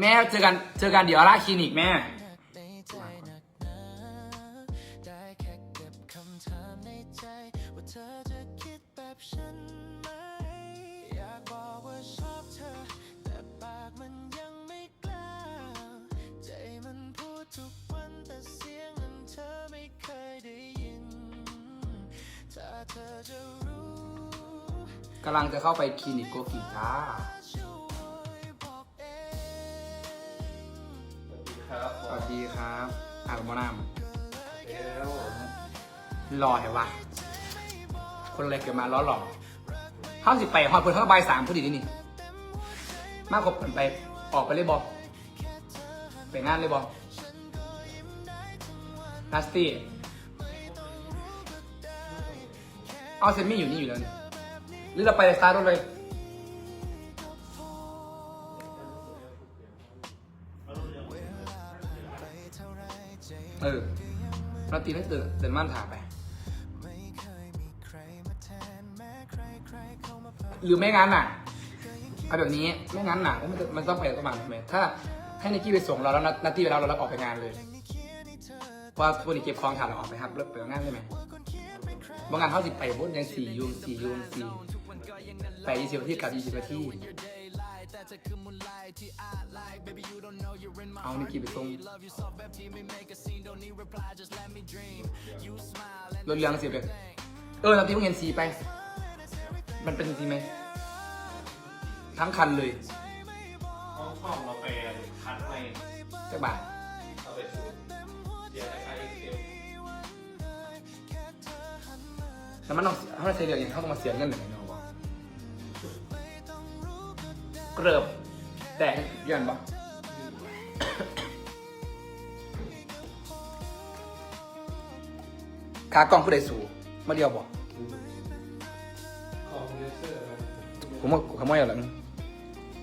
แม่เจอกันเจอกันเดี๋ยวอาร่าคลินิกแม่ได้แค่เก็บคำถามในใจว่าเธอจะคิดแบบฉันไหมอยากบอกว่าชอบเธอแต่ปากมันยังไม่กล้าใจมันพูดทุกวันแต่เสียงนั้นเธอไม่เคยได้ยินถ้าเธอจะรู้กำลังจะเข้าไปคลินิกโกกิจ้า บมอนามเดี๋ยวผมรอเหรอวะคนอะไรเกิดมาล้อหล่อเข้าสิไปฮอดเพิ่นเข้าใบายสามพอดีนี่นี่ มากกว่าเพิ่นไปออกไปเลยบอไปงานเลยบอนัสตี้เอาเซนมี่อยู่นี่อยู่แล้วนี่หรือเราไปสตาร์ทรถเลย เราตีให้ตื่นเดินม่านถาไป หรือไม่งั้นน่ะเอาแบบนี้ไม่งั้นน่ะมันจะมันต้องไปประมาณใช่ไหมถ้าให้นิกกี้ไปส่งเราแล้วนัดนัดที่ไปแล้วเราแล้วออกไปงานเลยเพราะว่าพวกนี้เก็บของถานเราออกไปครับเลิกไปงานใช่ไหมบางงานเขาสิบไปบนยังสี่ยูสี่ยูสี่ไปยี่สิบนาทีกลับยี่สิบนาที เอานิกกี้ไปส่งรถเรืองสิบเลยเออตอนที่เพิ่งเห็นสีไป มันเป็นสีไหม ทั้งคันเลยห้องช่องเราไปคัดในจักบาทเอาไปชุดเดี๋ยวไอ้เดี๋ยวแล้วมันต้องถ้าเราใช้เรืออย่างเขาต้องมาเสียเงินหนึ่งเนาะวะเกริบ แดงย้อนบ่ขากล้องผู้ใดสูมาเดียวบ่ของเยเซอร์ผมว่าขโมยเอาหลัง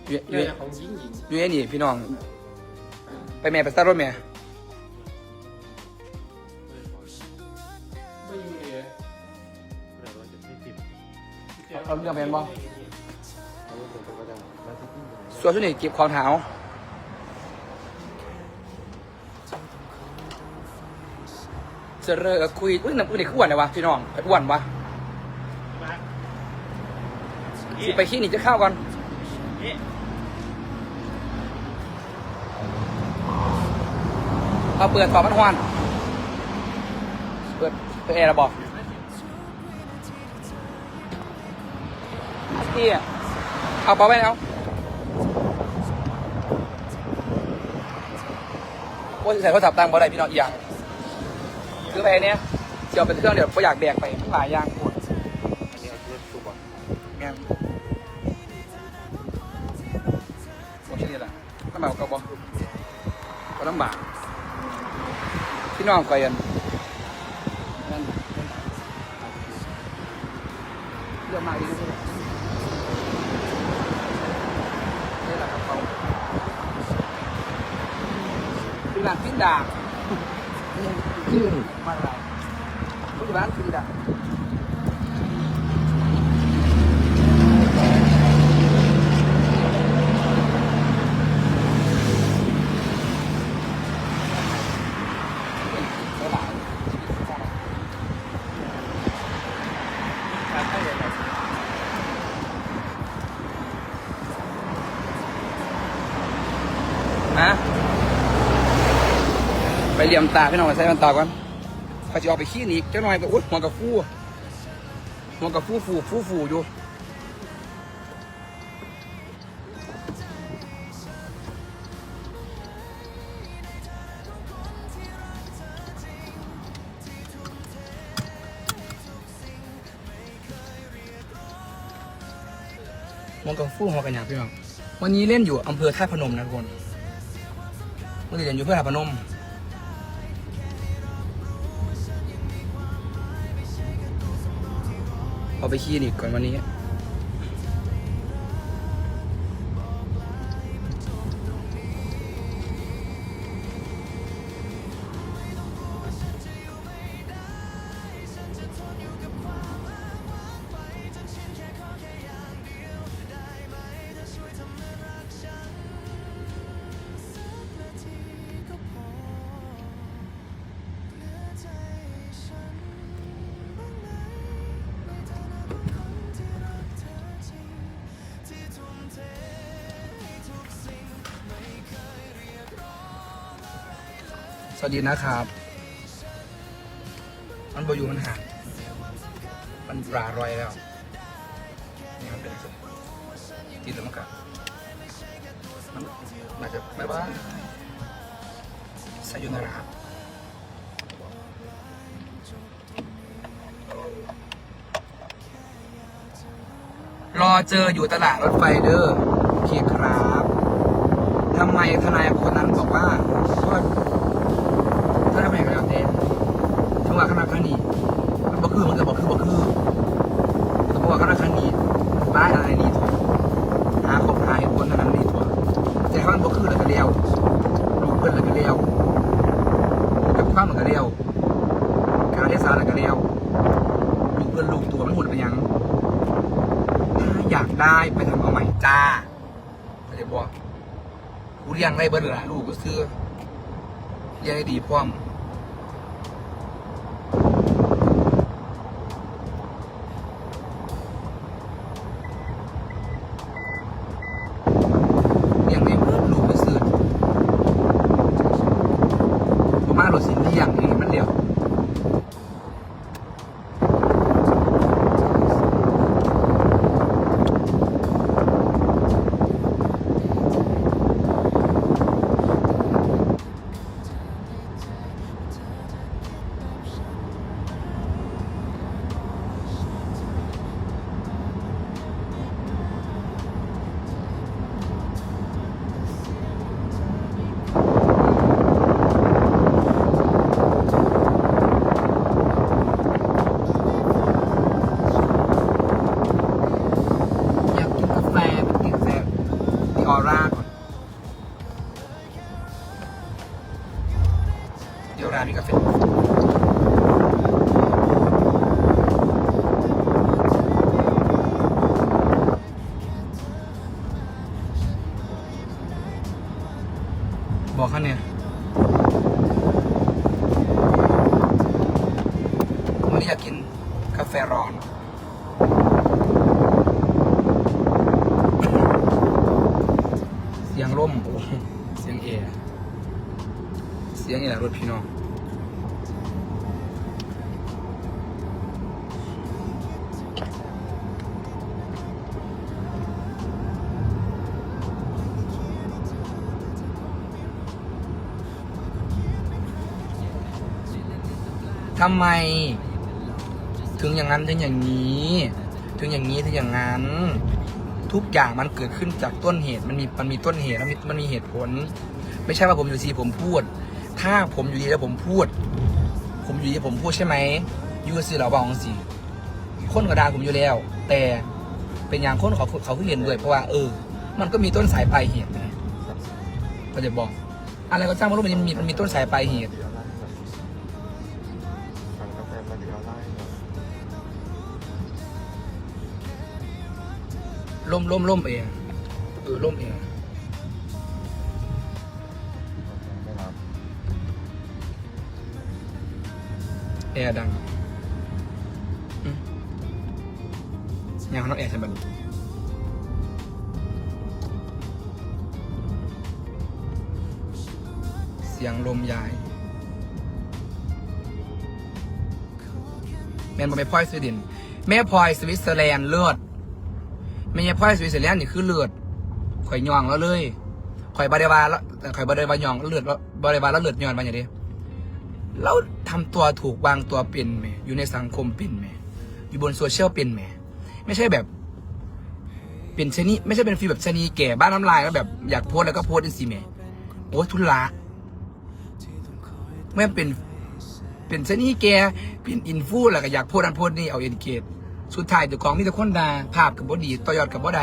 อยู่อยู่เนี่ยของยิ่งหญิงอยู่ไอ้นี่พี่น้อง ไปแม่ไปสตาร์ทรถแม่ไม่มีเลยแต่ว่าจะไม่ติดเอาเรื่องแพนบ่ส่ วนช่วงนี้เก็บความเท้าเจอเรอคุยอุ้ยน้ำอุ้ยนี่คืออ้วนเลยวะพี่น้องอ้วนวะสิไปขี้นี่จะเข้าวก่อนเอาเปิดฝามันหวานเปิดเปิดแอร์ระบอกพี่อะเอาเปล่าไปเอา อ้ยใส่โทรศัพท์ตังค์บ่ได้พี่น้องอีกอย่างซื้อไปเนี้ยเสียวเป็นเครื่องเดี๋ยวก็อยากแบกไปหลายอย่างปวดอันนี้เอาเลือดสุกอะแง่โอเคนี่แหละลำบากก็บอกก็ลำบากพี่น้องก็ยันนั่นเรื่องมากดีที่สุดนี่แหละครับเขา คือร้านฟินดาชื่อมาอะไรผู้ร้านฟินดา คัดให้เลยครับ นะไป เหลี่ยมตาพี่น้องใส่มันตาก่อนเขาจะออกไปขี้หนีเจ้าหน่อยไปอุ้ยหัวกับฟูหัวกับฟูฟูฟูฟูอยู่หัวกับฟูหัวกันหยาบพี่น้องวันนี้เล่นอยู่อำเภอท่าพนมนะทุกคนวันนี้เล่นอยู่เพื่อท่าพนม ไปคลินิกก่อนวันนี้ วัสดีนะครับ มันบอยู่มันห่างมันปลารอยแล้ว นี่มันเป็นสิติดแล้วมันกัมันน่าจะไม่ว่าสายุนารารอเจออยู่ตลาดรถไฟเด้อโอเคครับทำไมทนายคนนั้นบอกว่าว่า ถ้าทำไมก็แล้วแต่จังหวะขนาดขนาดนี้มันบอกคือมันก็บอกคือบอกคือแต่บอกว่าขนาดขนาดนี้ป้ายอะไรนี่ถั่วหาของหาเหตุผลเท่านั้นนี่ถั่วแต่ถ้ามันบอกคือแล้วก็เลี้ยวดูเพื่อนแล้วก็เลี้ยวกับความมันก็เลี้ยวการได้สารแล้วก็เลี้ยวดูเพื่อนลูกตัวมันหมดไปยังถ้าอยากได้ไปทำเอาใหม่จ้าเขาจะบอกกูเลี้ยงได้เบิร์ดละลูกก็ซื้อเลี้ยงให้ดีพร้อม สินเลี้ยงนี่มันเดียว ทำไม ถึงอย่างนั้นถึงอย่างนี้ ถึงอย่างนี้ถึงอย่างนั้น ทุกอย่างมันเกิดขึ้นจากต้นเหตุมันมีมันมีต้นเหตุแล้วมีมันมีเหตุผล ไม่ใช่ว่าผมอยู่ดีผมพูด ถ้าผมอยู่ดีแล้วผมพูด ผมอยู่ดีผมพูดใช่ไหมยูสิเราบอกสิคนกระดาผมอยู่แล้ว แต่เป็นอย่างคนเขาเขาเห็นด้วยเพราะว่าเออ มันก็มีต้นสายปลายเหตุไงก็จะบอก อะไรก็จ้างไม่รู้มันมีมันมีต้นสายปลายเหตุ ล่มล่มล่มเองเออล่มเองไม่รับแอร์ดังอืมยังเขาต้องแอร์ใช่ไหมเสียงลมยาย แมนบอไปพลอยสวีเดนแม่พลอยสวิตเซอร์แลนด์เลือด แม่ยายพลอยสวิตเซอร์แลนด์นี่คือเลือดข่อยยองแล้วเลยข่อยบาเดวาแล้วข่อยบาเดวายองเลือดบาเดวาแล้วเลือดยอนมาอย่างนี้เราทำตัวถูกวางตัวเป็นไหมอยู่ในสังคมเป็นไหมอยู่บนโซเชียลเป็นไหมไม่ใช่แบบเป็นชนีไม่ใช่เป็นฟีลแบบชนีแก่บ้านน้ำลายแล้วแบบอยากโพสแล้วก็โพสอินซีแหมโอ้ยทุละแม่เป็นเป็นชนีแก่เป็นอินฟูแล้วก็อยากโพสอันโพสนี่เอาเอ็นเกต สุดท้ายเดี๋ยวของมีแต่คนด่าภาพกับบ่ดีต่อยอดกับบ่ใด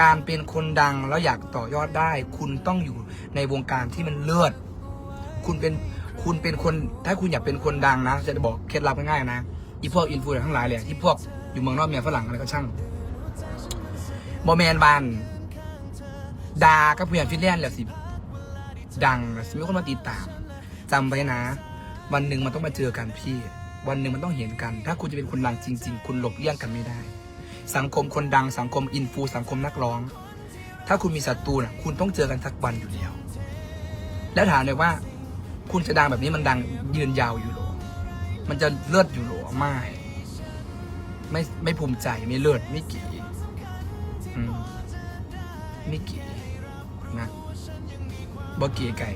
การเป็นคนดังแล้วอยากต่อยอดได้ คุณต้องอยู่ในวงการที่มันเลือด คุณเป็นคุณเป็นคนถ้าคุณอยากเป็นคนดังนะ จะบอกเคล็ดลับง่ายๆนะอีพวกอินฟูทั้งหลายเลยที่พวกอยู่เมืองนอกเมียฝรั่งอะไรก็ช่างบอแมนบานดากับเพื่อนฟินแลนด์แหละสิ ดังสิมีคนมาติดตามจำไว้นะ วันหนึ่งมันต้องมาเจอกันพี่ วันหนึ่งมันต้องเห็นกัน ถ้าคุณจะเป็นคนดังจริง ๆ คุณหลบเลี่ยงกันไม่ได้ สังคมคนดังสังคมอินฟูสังคมนักร้อง ถ้าคุณมีศัตรูน่ะคุณต้องเจอกันสักวันอยู่แล้ว แล้วถามเลยว่า คุณจะดังแบบนี้มันดังยืนยาวอยู่หรอ มันจะเลิศอยู่หรอไม่ไม่ไม่ภูมิใจไม่เลิศไม่เก๋อืมไม่เก๋นะบ่เก๋ไก่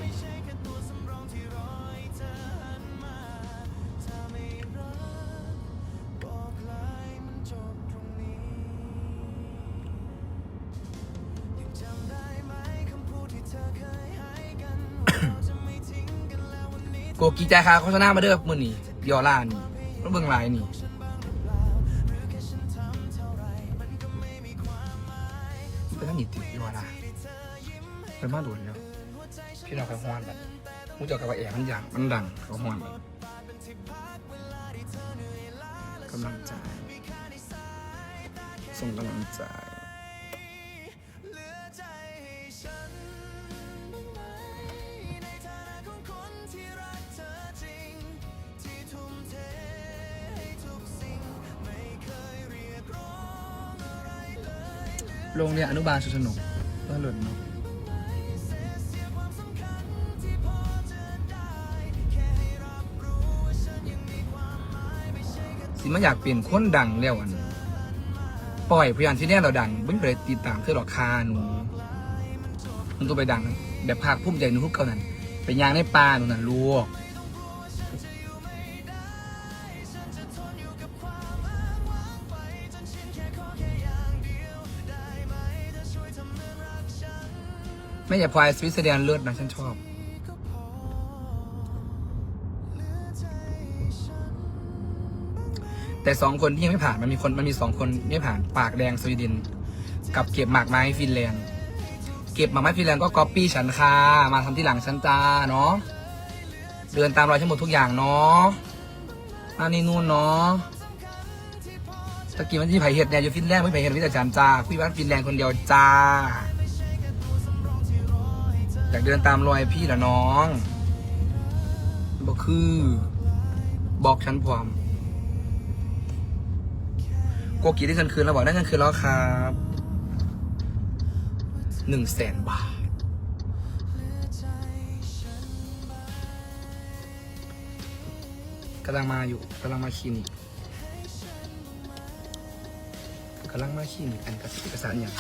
โกกีใจายค่ะโฆษณามาเด้อมือนี่ยอล่านี่แล้วเบื้องหลายนี่เป็นท่านนี่ติดยอล่าเป็นมาโดนแล้วพี่น้องเขาฮ้อนแบบมูจากับว่าแอบมันอย่างมันดังเขาฮ้อนแบบกำลังใจส่งกำลังใจ โรงเรียนอนุบาลสุสนุกก็หล่นเนาะสิมาอยากเปลี่ยนคนดังแล้วอันปล่อยพยานที่แน่เราดังไม่ไปติดตามเธอหรอกคาหนูมันต้องไปดัง แบบภาคภูมิใจหนูทุกเก่านั้นไปยางในป่าหนูนั่นลูก ไม่อย่าพลายสวิตเซอร์แลนด์เลิศนะฉันชอบ แต่สองคนที่ยังไม่ผ่านมันมีคนมันมีสองคนไม่ผ่านปากแดงสวีเดนกับเก็บหมากไม้ฟินแลนด์ เก็บหมากไม้ฟินแลนด์ก็ก๊อปปี้ฉันค่ะมาทำที่หลังฉันจ้าเนาะเดินตามรอยฉันหมดทุกอย่างเนาะอันนี้นู่นเนาะตะกี้มันที่ไผ่เห็ดเนี่ยอยู่ฟินแลนด์ไม่ไผ่เห็ดวิจารณ์จ้าคุยบ้านฟินแลนด์คนเดียวจ้า อยากเดินตามรอยพี่เหรอน้องบอกคือ บอกฉันพร้อมกกีได้เงินคืนแล้วบอกได้เงินคืนแล้วครับหนึ่งแสนบาท กำลังมาอยู่กำลังมาคลินิกกำลังมาคลินิกอันกับเอกสารอย่าง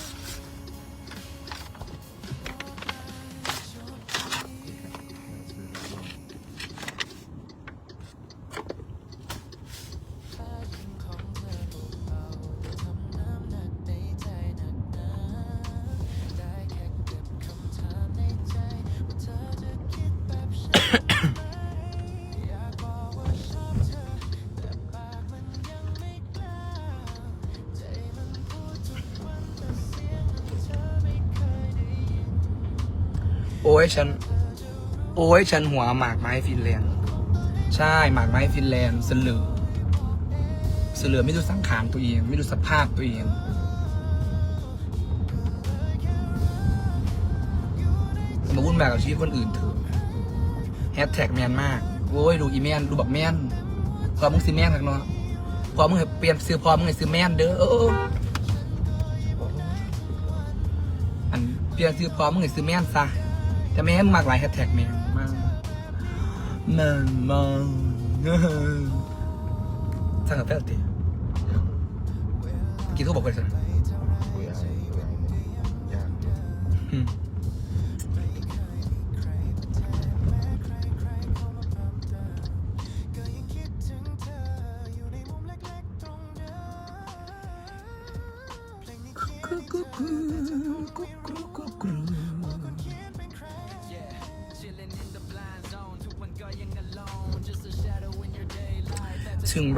ยฉัน โอ้ยฉันหัวหมากไม้ฟินแลนด์ ใช่หมากไม้ฟินแลนด์เสลือเสลือไม่ดูสังขารตัวเอง ไม่ดูสภาพตัวเอง มาวุ่นวายกับชีวิตคนอื่นเถอะแฮชแท็กแมนมาก โอ้ยดูอีแมนดูแบบแมนพอมึงซื้อแมนทักเนาะพอมึงเปลี่ยนซื้อพอมึงซื้อแมนเด้ออันเปลี่ยนซื้อพอมึงซื้อแมนซะ แต่ไมนมากหลายแฮชแท็กแมนมากแมนมากสั่งกาแฟติกินทุกบอกไปสิคุยอะไรคุยอะไรยากอืมถึง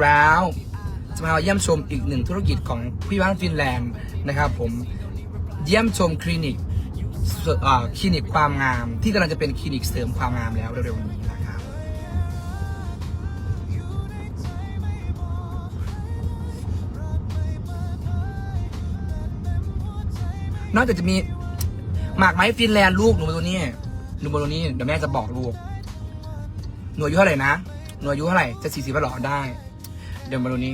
แล้ว จะพาเยี่ยมชมอีกหนึ่งธุรกิจของพี่บ้านฟินแลนด์นะครับผมเยี่ยมชมคลินิกคลินิกความงาม ที่กำลังจะเป็นคลินิกเสริมความงามแล้วเร็วๆนี้นะครับนอกจากจะมีหมากไม้ฟินแลนด์ลูกหนูมาตัวนี้หนูมาตัวนี้เดี๋ยวแม่จะบอกลูกหนูอายุเท่าไหร่นะหนูอายุเท่าไหร่จะสี่สิบหรอได้ เดี๋ยวมาดูนี้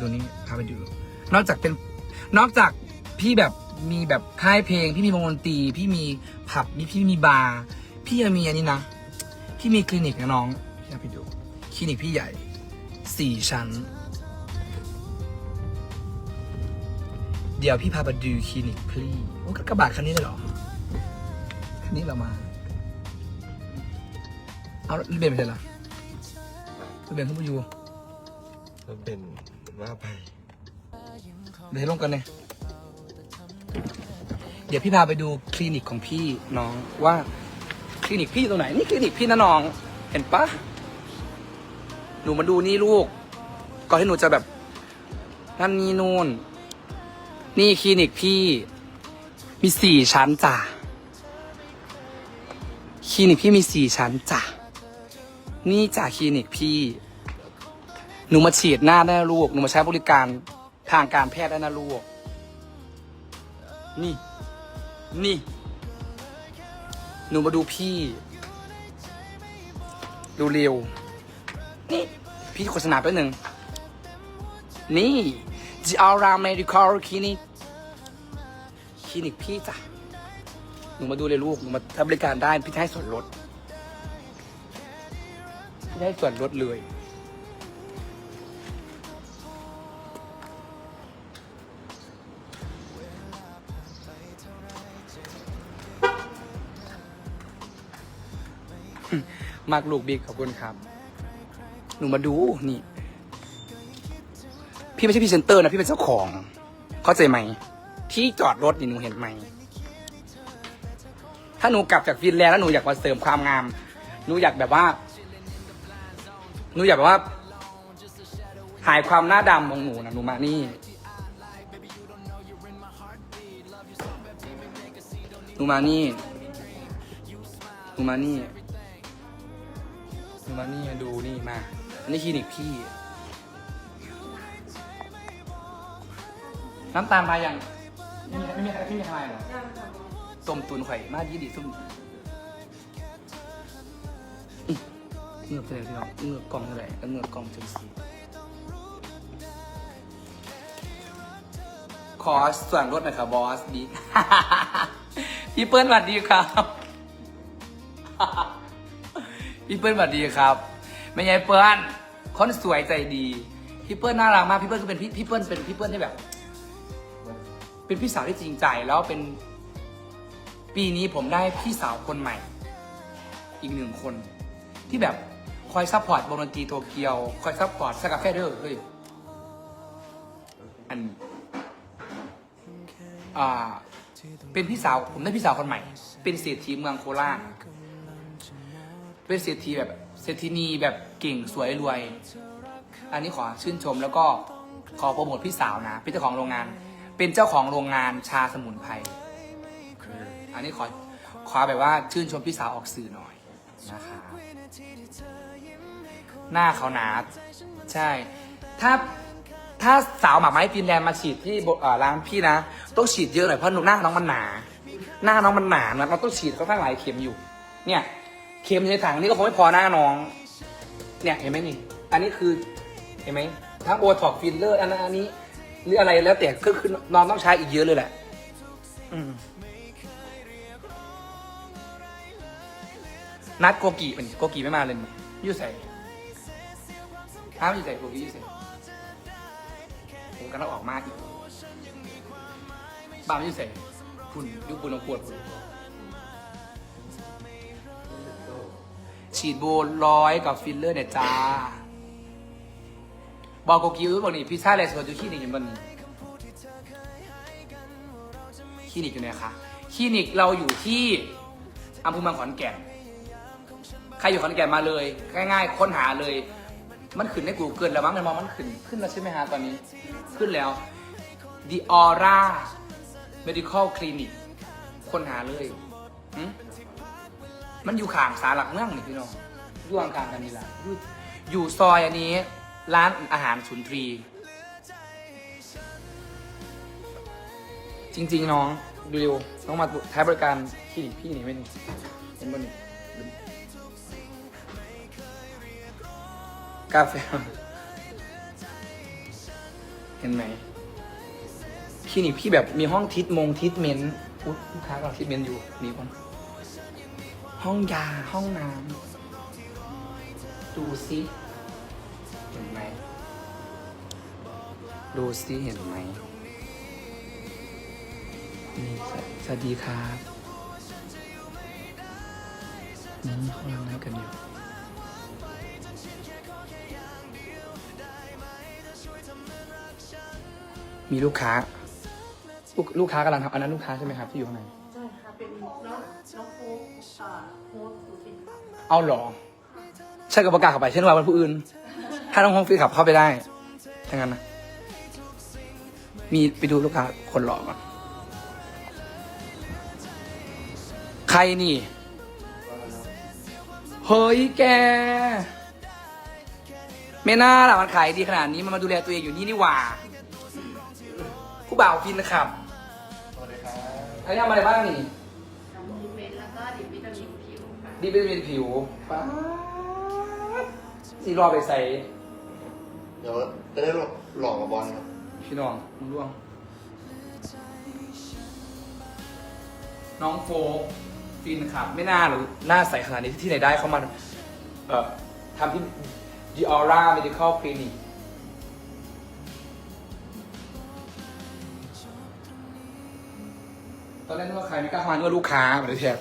ดูนี้พาไปดู นอกจากเป็นนอกจากพี่แบบมีแบบค่ายเพลง พี่มีวงดนตรีพี่มีผับมีพี่มีบาร์พี่ยังมีอันนี้นะพี่มีคลินิกนะน้องพี่เอาไปดูคลินิกพี่ใหญ่สี่ชั้น เดี๋ยวพี่พาไปดูคลินิกพี่โอ้กระบะคันนี้เลยเหรอคันนี้เรามาเอาล้วเบนไปไหนล่ะเบนขึ้นมาอยู่ มันเป็นว่าไปเดี๋ยวลงกันเลยเดี๋ยวพี่พาไปดูคลินิกของพี่น้องว่าคลินิกพี่ตรงไหนนี่คลินิกพี่นะน้อง เห็นปะหนูมาดูนี่ลูก ก่อนที่หนูจะแบบนั่นนี่นู่น นี่คลินิกพี่ มีสี่ชั้นจ้ะคลินิกพี่มีสี่ชั้นจ้ะนี่จ้ะคลินิกพี่ หนูมาฉีดหน้าได้นะลูก หนูมาใช้บริการทางการแพทย์ได้นะลูก นี่ นี่ หนูมาดูพี่ ดูเร็ว นี่ พี่โฆษณาไปบหนึ่ง นี่ g r a Medical Clinic คลินิกพี่จ้ะ หนูมาดูเลยลูก หนูมาใช้บริการได้ พี่จะให้ส่วนลดพี่จะให้ส่วนลดเลย มากลูกบิ๊กขอบคุณครับ หนูมาดูนี่ พี่ไม่ใช่พรีเซนเตอร์นะพี่เป็นเจ้าของ เข้าใจไหม ที่จอดรถนี่หนูเห็นไหม ถ้าหนูกลับจากฟินแลนด์แล้วหนูอยากมาเสริมความงาม หนูอยากแบบว่า หนูอยากแบบว่าหายความหน้าดำของหนูนะหนูมานี่ หนูมานี่ หนูมานี่ มานี่ดูนี่มา อันนี้คลินิกพี่ น้ำตาลมายังไม่มีไม่มีไม่มีใครเหรอต้มตุนไข่มายี่ดีส้มเงือกเลยพี่น้องเงือกกล่องเลยแล้วเงือกกล่องจังสีขอส่วนลดหน่อยครับบอสดี พี่เปิ้ลสวัสดีครับ พี่เปิ้ลสวัสดีครับไม่ใช่เปิ้ลคนสวยใจดีพี่เปิ้ลน่ารักมากพี่เปิ้ลก็เป็นพี่พี่เปิ้ลเป็นพี่เปิ้ลที่แบบ เป็นพี่สาวที่จริงใจแล้วเป็น ปีนี้ผมได้พี่สาวคนใหม่ อีกหนึ่งคน ที่แบบคอยซัพพอร์ตวงดนตรีโตเกียว คอยซัพพอร์ตสกาแฟเดอร์เฮ้ยอันอ่าเป็นพี่สาวผมได้พี่สาวคนใหม่ เป็นเศรษฐีเมืองโคราช เป็นเศรษฐีแบบเศรษฐีนีแบบเก่งสวยรวย อันนี้ขอชื่นชมแล้วก็ขอโปรโมทพี่สาวนะเป็นเจ้าของโรงงาน เป็นเจ้าของโรงงานชาสมุนไพรอันนี้ขอขอแบบว่าชื่นชมพี่สาวออกสื่อหน่อยนะคะหน้าเขาหนาใช่ ถ้าถ้าสาวหมากไม้ฟินแลนด์มาฉีดที่ร้านพี่นะต้องฉีดเยอะหน่อยเพราะหนูหน้าน้องมันหนา หน้าน้องมันหนานะเราต้องฉีดค่อนข้งหลายเข็มอยู่ เนี่ย เข็มในถังนี่ก็คงไม่พอหน้าน้อง เนี่ยเห็นไหมนี่ อันนี้คือเห็นไหมทั้งโบท็อกฟิลเลอร์อันนั้นอันนี้หรืออะไรแล้วแต่ก็คือน้องต้องใช้อีกเยอะเลยแหละ อืมนัดโกกีเป็นโกกีไม่มาเลยยูใส่ห้ามอยู่ใส่โกกียูใส่ผมกันเราออกมาอีกบ้าม่ยูใส่คุณยุคปุนลงปวดคุณ ฉีดโบร้อยกับฟิลเลอร์เนี่ยจ้า บอกโกกิวบอกนี่พิซซ่าเลสโซจูคลินิกอยู่บนนี้คลินิกอยู่ไหนคะคลินิกเราอยู่ที่อำเภอเมืองขอนแก่น ใครอยู่ขอนแก่นมาเลย ง่ายๆ ค้นหาเลย มันขึ้นใน Google แล้วมั้งมันมองมันขึ้น ขึ้นแล้วใช่ไหมฮะตอนนี้ ขึ้นแล้ว The Aura Medical Clinic ค้นหาเลยหึ มันอยู่ข้างสารหลักเมืองนี่พี่น้องอยู่ข้างๆกันนี่แหละอยู่อยู่ซอยอันนี้ ร้านอาหารสุนทรี จริง ๆ น้องดูเร็วน้องมาใช้บริการคลินิกพี่นี่ไม่นี่เห็นบ่นี่กาแฟเห็นไหมคลินิกพี่แบบมีห้องทิทมงทิทเมนต์อุ๊ยลูกค้ากำลังทิทเมนต์อยู่นี่ก่อน ห้องยาห้องน้ำดูซิเห็นไหมดูซิเห็นไหมนี่สวสวัสดีครับนี่เขาทำอะไรกันอยู่มีลูกค้าลูกลูกค้ากำลังทำอันนั้นลูกค้าใช่ไหมครับที่อยู่ข้างใน เป็นค่ะเอาเหรอใช่กับประกาศเข้าไปเช่นว่าวันผู้อื่น ถ้าน้องฮงฟีขับเข้าไปได้ถ้างั้นนะมีไปดูลูกค้าคนหล่อก่อนใครนี่ เฮ้ยแก ไม่น่าล่ะมันขายดีขนาดนี้มันมาดูแลตัวเองอยู่นี่นี่หว่าผู้บ่าวฟินนะครับสวัสดีครับใครทำอะไรบ้างนี่น้ำมูเมนแล้วก็ดิบวิตามิน ผิวค่ะดีเป็นเป็นผิวป๊าดสีรอไปใส่เดี๋ยวจะได้หลอกกับบอลครับพี่น้องมึงร่วง น้องโฟกฟินครับ ไม่น่าหรือหน้าใสขนาดนี้ที่ไหนได้เขามาเอ่อทำที่ Diora Medical Clinic ตอนแรกนึกว่าใครไม่กล้าเข้ามานึกว่าลูกค้าเหมือนเทียบ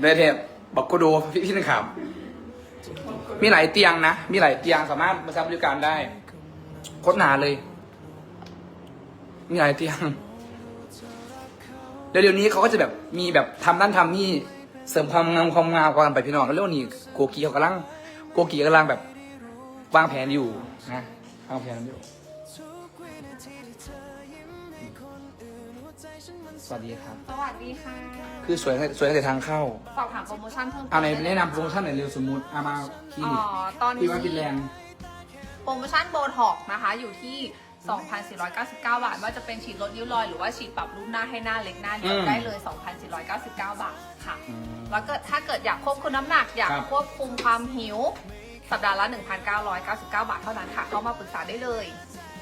เลยเทีย บบอกก็ดูพี่พี่นะครับ มีหลายเตียงนะ มีหลายเตียงสามารถมาใช้บริการได้โคตรหนาเลย มีหลายเตียงเดี๋ยวนี้เขาก็จะแบบมีแบบทำนั่นทำนี่เสริมความงามความงามกันไปพี่น้องแล้วเรื่องนี้โกกีเขากำลังโกกีกำลังแบบวางแผนอยู่นะวางแผนอยู่ สวัสดีครับ สวัสดีค่ะ คือสวยสวยตั้งแต่ทางเข้าสอบถามโปรโมชั่นเพิ่มเติมเอาไหนด้เลยแนะนำโปรโมชั่นหน่อยเร็วสมมุติเอามาคลิอ๋อ นิกตอนนี้ ที่ว่าฟินแลนด์โปรโมชั่นโบท็อกนะคะ อยู่ที่ 2,499 บาท ว่าจะเป็นฉีดลดริ้วรอย หรือว่าฉีดปรับรูปหน้าให้หน้าเล็กหน้าเดียวได้เลย 2,499 บาทค่ะ อืม แล้วก็ถ้าเกิดอยากควบคุมน้ำหนัก อยากครับ ควบคุมความหิว สัปดาห์ละ 1,999 บาทเท่านั้นค่ะ เข้ามาปรึกษาได้เลย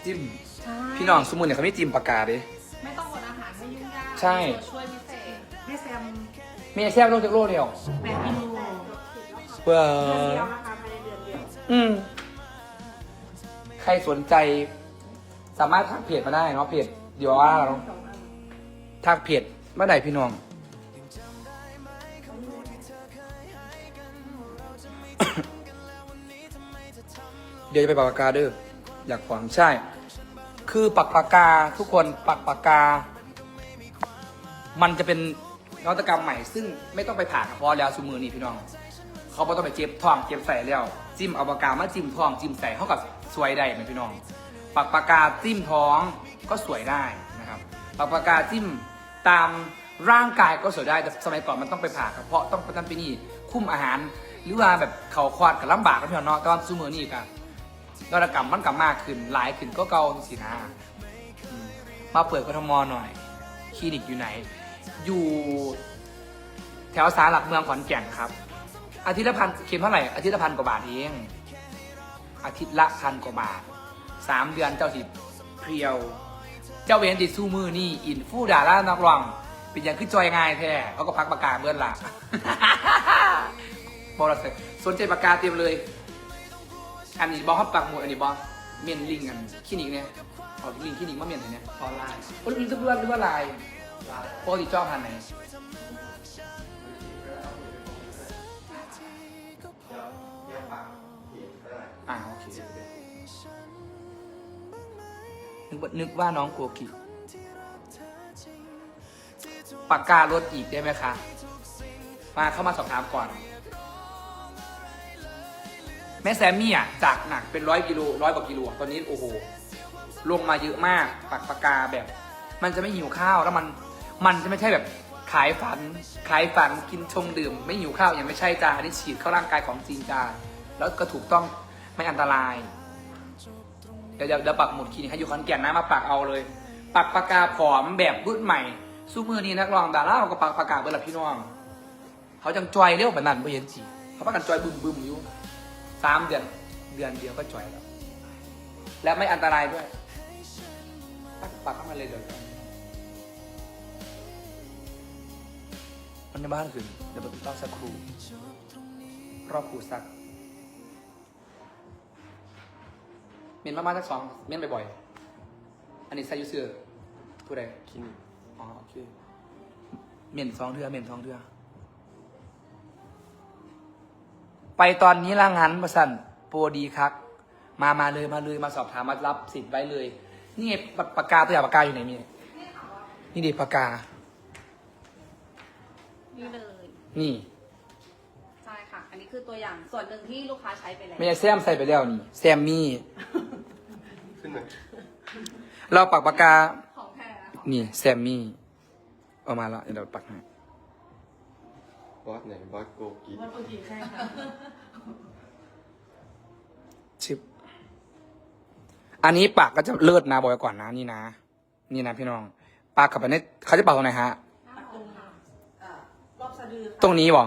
จิ้ม ใช่พี่น้องสมุนเนี่ยเขาไม่จิ้มปากกาดิ ใช่มีตัวช่วยพิเศษแม่แซมเมียแซ่บลงจากโลกเดียวแปดกิโลเพื่อเดือนเดียวนะคะภายในเดือนเดียวอืม ใครสนใจ สามารถทักเพจมาได้เนาะเพจเดี๋ยวว่าเราสองอันทักเพจเมื่อไหร่พี่น้อง เดี๋ยวจะไปปากปากกาเด้ออยากฟังใช่ คือปักปากกาทุกคนปักปากกา มันจะเป็นนวัตกรรมใหม่ ซึ่งไม่ต้องไปผ่ากระเพาะแล้วซูมือนี่พี่น้อง เขาไม่ต้องไปเจ็บท้องเจ็บใส่แล้ว จิ้มเอาปากกามาจิ้มท้องจิ้มใส่เข้ากับสวยได้ไหมพี่น้องปากปากกาจิ้มท้องก็สวยได้นะครับปากปากกาจิ้มตามร่างกายก็สวยได้แต่สมัยก่อนมันต้องไปผ่ากระเพาะต้องไปนั่นไปนี่คุ้มอาหาร หรือว่าแบบเข่าควาดกับลำบากก็พี่น้องเนาะแต่ว่าซูมือนี่กันนวัตกรรมมันกลับมากขึ้นหลายขึ้นก็เก่าสินะมาเปิดกทมหน่อยคลินิกอยู่ไหน อยู่แถวสารหลักเมืองขอนแก่นครับ อาทิตย์ละพันเข็มเท่าไหร่อาทิตย์ละพันกว่าบาทเองอาทิตย์ละพันกว่าบาทสามเดือนเจ้าสิเพรียว เจ้าเวนติดสู้มือนี่อินฟู่ดาล่านักร้อง เป็นอย่างขึ้นจอยง่ายแท้เขาก็พักปากกาเบิ้ลละบอลสสนใจปากกาเตรียมเลย อันนี้บอลฮับปักหมุดอันนี้บอลเมียนลิงกันคลินิกเนี่ยเอาลิงคลินิกมาเมียนไหนเนี่ยออนไลน์โอ้ยลิงตัวเลือกหรือว่าไลน์ ปกติชอบพันไหนอ่าโอเคนึกว่านึกว่าน้องโกกิปากกาลดอีกได้ไหมคะ มาเข้ามาสอบถามก่อน แม่แซมมี่อะจากหนักเป็นร้อยกิโลร้อยกว่ากิโลตอนนี้โอ้โหลงมาเยอะมากปากปากกาแบบ มันจะไม่หิวข้าวแล้วมัน มันจะไม่ใช่แบบขายฝัน ขายฝันกินชงดื่ม ไม่หิวข้าวยังไม่ใช่จ้าอันนี้ฉีดเข้าร่างกายของจริงจ้าแล้วก็ถูกต้องไม่อันตราย เดี๋ยวเดี๋ยวปักหมุดคลินิกให้อยู่ขอนแก่นนะมาปักเอาเลย ปักปากกาผอมแบบรุ่นใหม่สู้มือนี้นักร้องดาราเขาก็ปักปากกาเบอร์ละพี่น้อง เขาจังจอยเร็วแบบนั้นไม่เห็นจีเขาปักกันจอยบึมบึมอยู่สามเดือนเดือนเดียวก็จอยแล้ว และไม่อันตรายด้วย ปักปักเข้ามาเลยเดี๋ยว มันในบ้านคือเดี๋ยวเราต้องสักครู่รอบครูสักเมนมากๆสักสองเมนบ่อยๆอันนี้ใส่อยูเสือผู้ใดคินิอ๋อโอเคเมนสองเทือเมนสองเทือไปตอนนี้ละงั้นประสันโปรดีครับ มามาเลยมาเลยมาสอบถามมารับสิทธิ์ไว้เลย นี่ไงปากปากกาตัวอย่างปากกาอยู่ไหนมีนี่ดิปากกา นี่เลย นี่ใช่ค่ะ อันนี้คือตัวอย่างส่วนหนึ่งที่ลูกค้าใช้ไปแล้วไม่ใช่แซมใส่ไปแล้วนี่ แซมมี่ ขึ้นหน่อยเราปากปากกา ของแท้นะของนี่แซมมี่เอามาแล้วเดี๋ยวเราปักให้บอสไหนบอสโกกีวันปกติใช่ค่ะชิปอันนี้ปากก็จะเลิศนะบอกไว้ก่อนนะนี่นะ นี่นะพี่น้อง ปากกับอันนี้เขาจะปากตรงไหนฮะ หน้า